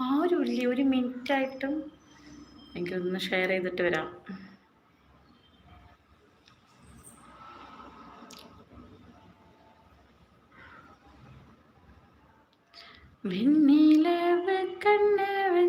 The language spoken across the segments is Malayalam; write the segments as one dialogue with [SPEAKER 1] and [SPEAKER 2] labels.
[SPEAKER 1] ആരുമില്ലേ ഒരു മിനിറ്റായിട്ടും എനിക്കൊന്ന് ഷെയർ ചെയ്തിട്ട് വരാം. വെണ്ണിലവ് കണ്ണവ്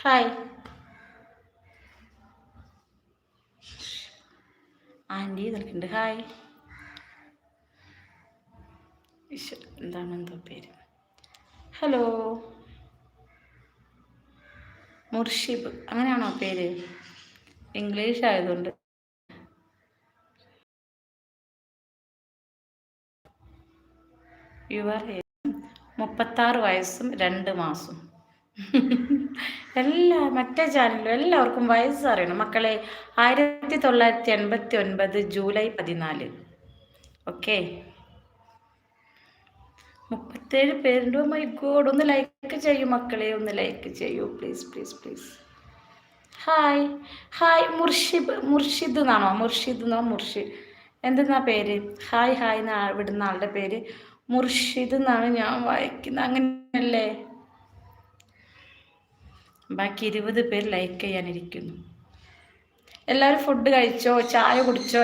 [SPEAKER 1] ഹായ് ആന്റി നിൽക്കുന്നുണ്ട് ഹായ് എന്താണ് എന്തോ പേര്? ഹലോ മുർഷിബ് അങ്ങനെയാണോ പേര്? ഇംഗ്ലീഷ് ആയതുകൊണ്ട്. യുവർ മുപ്പത്താറ് വയസ്സും രണ്ട് മാസം. എല്ലാ മറ്റേ ചാനലും എല്ലാവർക്കും വയസ്സ് അറിയണം. മക്കളെ ആയിരത്തി തൊള്ളായിരത്തി എൺപത്തി ഒൻപത് ജൂലൈ പതിനാല്. ഓക്കെ? മുപ്പത്തേഴ് പേരുണ്ട്. മൈ ഗോഡ് ഒന്ന് ലൈക്ക് ചെയ്യൂ മക്കളെ ഒന്ന് ലൈക്ക് ചെയ്യൂ. Please please please hi hi Murshib Murshid എന്നാണോ? മുർഷിദ് എന്നോ? മുർഷിദ് എന്തെന്നാ പേര്? ഹായ് ഹായ് എന്നാ വിടുന്ന ആളുടെ പേര്? മുർഷിദ് എന്നാണ് ഞാൻ വായിക്കുന്നത്. അങ്ങനെയല്ലേ? ബാക്കി ഇരുപത് പേര് ലൈക്ക് ചെയ്യാനിരിക്കുന്നു. എല്ലാവരും ഫുഡ് കഴിച്ചോ? ചായ കുടിച്ചോ?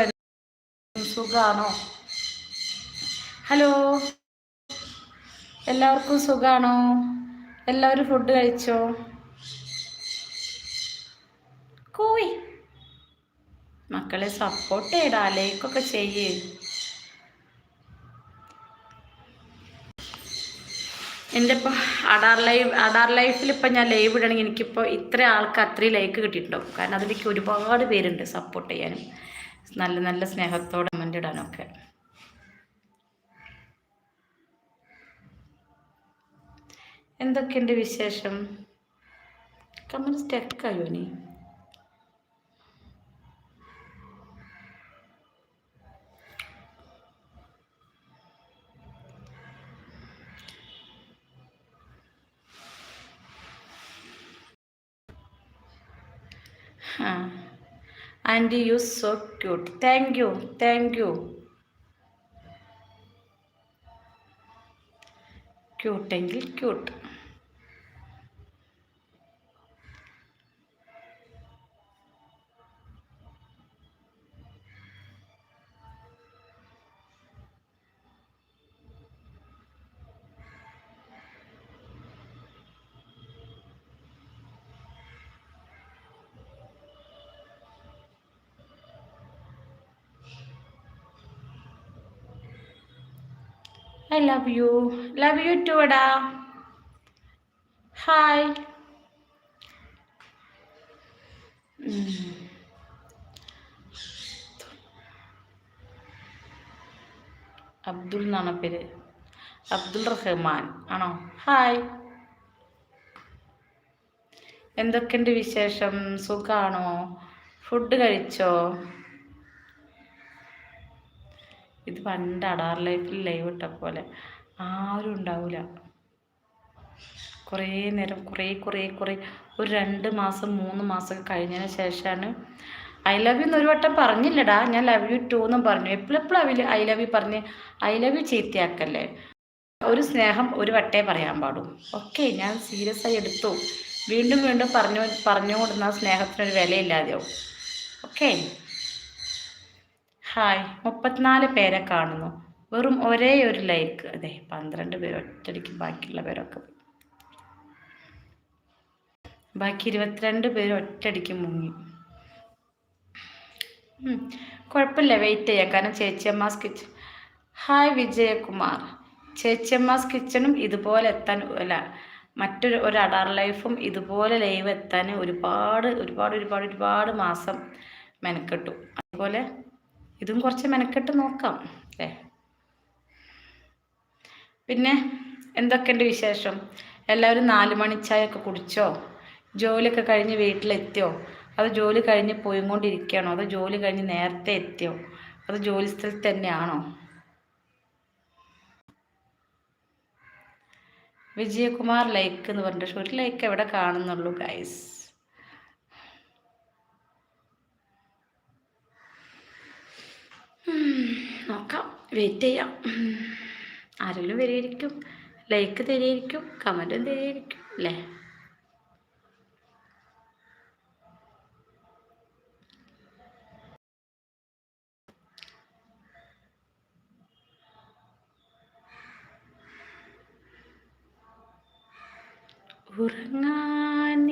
[SPEAKER 1] സുഖാണോ? ഹലോ എല്ലാവർക്കും സുഖാണോ? എല്ലാവരും ഫുഡ് കഴിച്ചോ? കോയി. മക്കളെ സപ്പോർട്ട് ചെയ്യടാ ലൈക്കൊക്കെ ചെയ്യേ. എന്റെ ഇപ്പോൾ അഡാർ ലൈവ് അഡാർ ലൈഫിൽ ഇപ്പം ഞാൻ ലൈവ് ഇടണമെങ്കിൽ എനിക്കിപ്പോൾ ഇത്ര ആൾക്ക് അത്രയും ലൈക്ക് കിട്ടിയിട്ടുണ്ടാവും. കാരണം അതിലേക്ക് ഒരുപാട് പേരുണ്ട് സപ്പോർട്ട് ചെയ്യാനും. നല്ല നല്ല സ്നേഹത്തോടെ കമന്റ് ഇടാനൊക്കെ. എന്തൊക്കെയുണ്ട് വിശേഷം? കമന്റ് സ്റ്റെക്കായോ നീ? Aunty you so cute. Thank you thank you. ക്യൂട്ടെങ്കിൽ cute. I love you love you too എടാ ഹായ് അബ്ദുൾ എന്നാണ് പേര് അബ്ദുൾ റഹ്മാൻ ആണോ? ഹായ് എന്തൊക്കെയുണ്ട് വിശേഷം? സുഖാണോ? ഫുഡ് കഴിച്ചോ? ഇത് പണ്ട് അടാർ ലൈഫിൽ ലൈവ് ഇട്ട പോലെ ആരും ഉണ്ടാവില്ല കുറേ നേരം കുറേ കുറേ കുറേ ഒരു രണ്ട് മാസം മൂന്ന് മാസം കഴിഞ്ഞതിന് ശേഷമാണ് ഐ ലവ് യു ഒരു വട്ടം പറഞ്ഞില്ലടാ. ഞാൻ ലവ് യു ടു എന്നും പറഞ്ഞു. എപ്പോഴെപ്പോഴും അവൽ ഐ ലവ് യു പറഞ്ഞ് ഐ ലവ് യു ചീത്തയാക്കല്ലേ? ഒരു സ്നേഹം ഒരു വട്ടേ പറയാൻ പാടും. ഓക്കെ ഞാൻ സീരിയസ് ആയി എടുത്തു. വീണ്ടും വീണ്ടും പറഞ്ഞു പറഞ്ഞുകൊണ്ടിരുന്ന സ്നേഹത്തിനൊരു വിലയില്ലാതെയാവും. ഓക്കെ. ഹായ്. മുപ്പത്തിനാല് പേരെ കാണുന്നു. വെറും ഒരേ ഒരു ലൈക്ക് അതെ പന്ത്രണ്ട് പേര് ഒറ്റടിക്ക് ബാക്കിയുള്ള പേരൊക്കെ ബാക്കി ഇരുപത്തിരണ്ട് പേര് ഒറ്റടിക്ക് മുങ്ങി. കുഴപ്പമില്ല വെയിറ്റ് ചെയ്യാം. കാരണം ചേച്ചിയമ്മാസ് കിച്ചൺ ഹായ് വിജയകുമാർ. ചേച്ചിയമ്മാസ് കിച്ചണും ഇതുപോലെ എത്താൻ അല്ല മറ്റൊരു ഒരു അഡാർ ലൈഫും ഇതുപോലെ ലൈവ് എത്താൻ ഒരുപാട് ഒരുപാട് ഒരുപാട് ഒരുപാട് മാസം മെനക്കെട്ടു. അതുപോലെ ഇതും കുറച്ച് മെനക്കെട്ട് നോക്കാം അല്ലേ? പിന്നെ എന്തൊക്കെയുണ്ട് വിശേഷം? എല്ലാവരും നാല് മണി ചായയൊക്കെ കുടിച്ചോ? ജോലിയൊക്കെ കഴിഞ്ഞ് വീട്ടിലെത്തിയോ? അത് ജോലി കഴിഞ്ഞ് പോയിക്കൊണ്ടിരിക്കുകയാണോ? അത് ജോലി കഴിഞ്ഞ് നേരത്തെ എത്തിയോ? അത് ജോലി സ്ഥലത്ത് തന്നെയാണോ? വിജയകുമാർ ലൈക്ക് എന്ന് പറഞ്ഞിട്ട് ഒരു ലൈക്ക് എവിടെ കാണുന്നുള്ളൂ ഗൈസ് നോക്കാം. വെയിറ്റ് ചെയ്യാം. ആരെങ്കിലും വരികയായിരിക്കും. ലൈക്ക് തരികയായിരിക്കും. കമന്റും തരികയായിരിക്കും അല്ലേ? ഉറങ്ങാൻ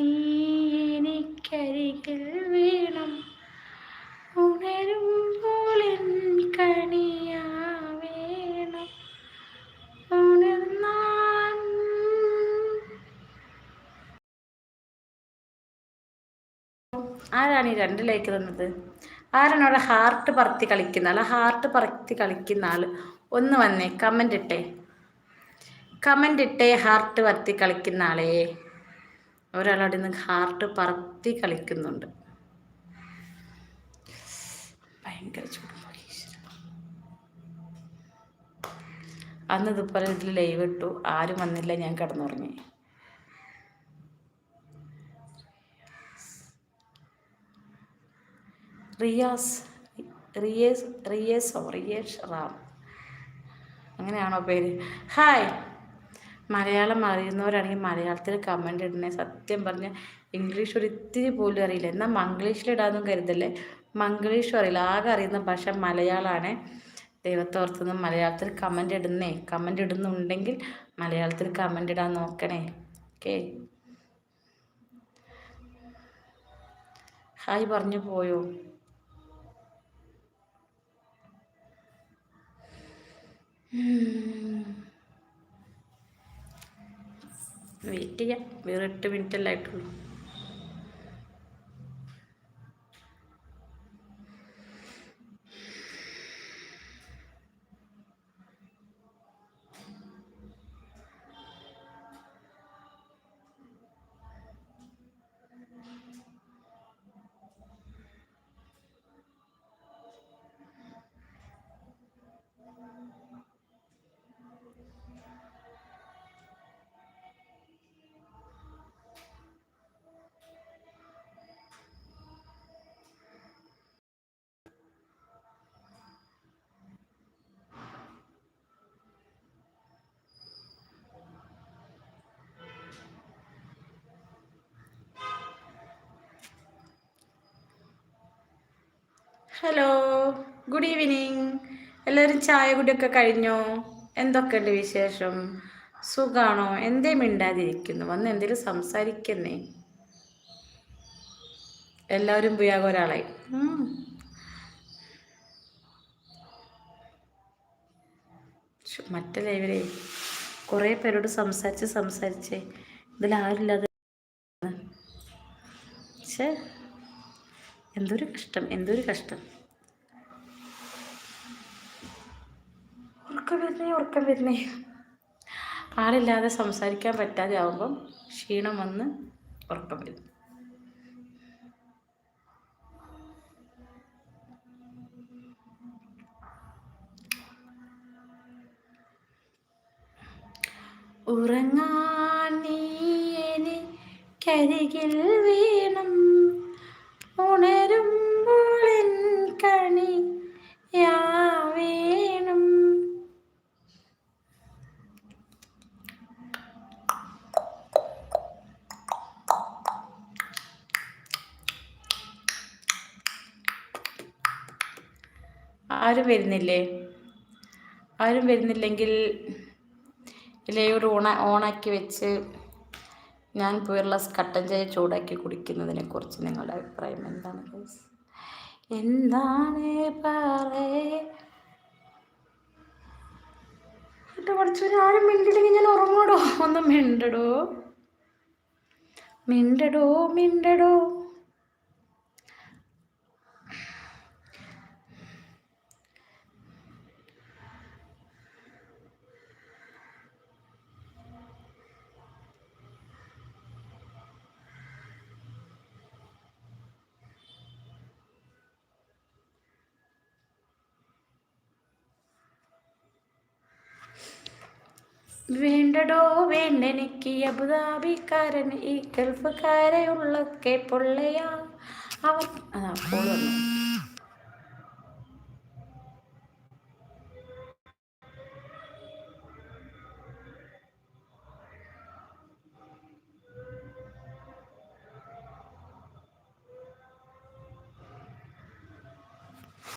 [SPEAKER 1] ആരാണ് ഈ രണ്ട് ലൈക്ക് തന്നത്? ആരാണ് അവിടെ ഹാർട്ട് പറത്തി കളിക്കുന്ന ആൾ ഹാർട്ട് പറത്തി കളിക്കുന്ന ആൾ ഒന്ന് വന്നേ കമന്റ് ഇട്ടേ. കമന്റ് ഇട്ടേ ഹാർട്ട് പറത്തി കളിക്കുന്ന ആളേ. ഒരാളവിടെ നിന്ന് ഹാർട്ട് പറത്തി കളിക്കുന്നുണ്ട്. ഭയങ്കര ചൂട് അന്ന് ഇതുപോലെ ഇതിൽ ലൈവ് ഇട്ടു. ആരും വന്നില്ല ഞാൻ കിടന്നുറങ്ങി. റിയാസ് റിയേസ് റിയേസോ റിയേഷ് റാം. അങ്ങനെയാണോ പേര്? ഹായ് മലയാളം അറിയുന്നവരാണെങ്കിൽ മലയാളത്തിൽ കമന്റ് ഇടണേ. സത്യം പറഞ്ഞ ഇംഗ്ലീഷ് ഒരു ഇത്തിരി പോലും അറിയില്ല. എന്നാൽ മംഗ്ലീഷിലിടാന്നും കരുതല്ലേ? മംഗ്ലീഷും അറിയില്ല. ആകെ അറിയുന്ന ഭാഷ മലയാളമാണ് ദൈവത്തോർത്തുനിന്ന് മലയാളത്തിൽ കമന്റ് ഇടുന്നേ. കമന്റ് ഇടുന്നുണ്ടെങ്കിൽ മലയാളത്തിൽ കമന്റ് ഇടാൻ നോക്കണേ. ഓക്കെ ഹായ് പറഞ്ഞു പോയോ വെയിറ്റ് ചെയ്യാം വേറെ എട്ട് മിനിറ്റ് അല്ലേ ആയിട്ടുള്ളൂ ഹലോ ഗുഡ് ഈവനിങ് എല്ലാവരും ചായ കുടിയൊക്കെ കഴിഞ്ഞോ? എന്തൊക്കെയുണ്ട് വിശേഷം? സുഖാണോ? എന്തേ മിണ്ടാതിരിക്കുന്നു? വന്ന് എന്തേലും സംസാരിക്കുന്നേ. എല്ലാവരും പോയാകും ഒരാളായി. മറ്റേ ലൈവിലേ. കുറേ പേരോട് സംസാരിച്ച് സംസാരിച്ച് ഇതിലാരില്ലാതെ എന്തൊരു കഷ്ടം എന്തൊരു കഷ്ടം. ഉറക്കം വരുന്നേ ഉറക്കം വരുന്നേ. ആളില്ലാതെ സംസാരിക്കാൻ പറ്റാതെ ആവുമ്പം ക്ഷീണം വന്ന് ഉറക്കം വരും. ഉറങ്ങാൻ നീ എനിക്കരികിൽ വേണം. കണി ആരും വരുന്നില്ലേ? ആരും വരുന്നില്ലെങ്കിൽ ഇലയോട് ഓണ ഓണാക്കി വെച്ച് ഞാൻ പോയുള്ള കട്ടൻ ചായ ചൂടാക്കി കുടിക്കുന്നതിനെ കുറിച്ച് നിങ്ങളുടെ അഭിപ്രായം എന്താണ് എന്താണ് പറയേ മിണ്ടില്ലെങ്കിൽ ഞാൻ ഉറങ്ങോടോ ഒന്ന് മിണ്ടടോ. മിണ്ടടോ മിണ്ടടോ. വേണ്ടടോ വേണ്ടെനിക്ക് അബുദാബിക്കാരൻ. ഈ ഗൾഫുകാരെയുള്ളൊക്കെ പൊള്ളയാ. അവൻ അതാ കോൾ വന്നു.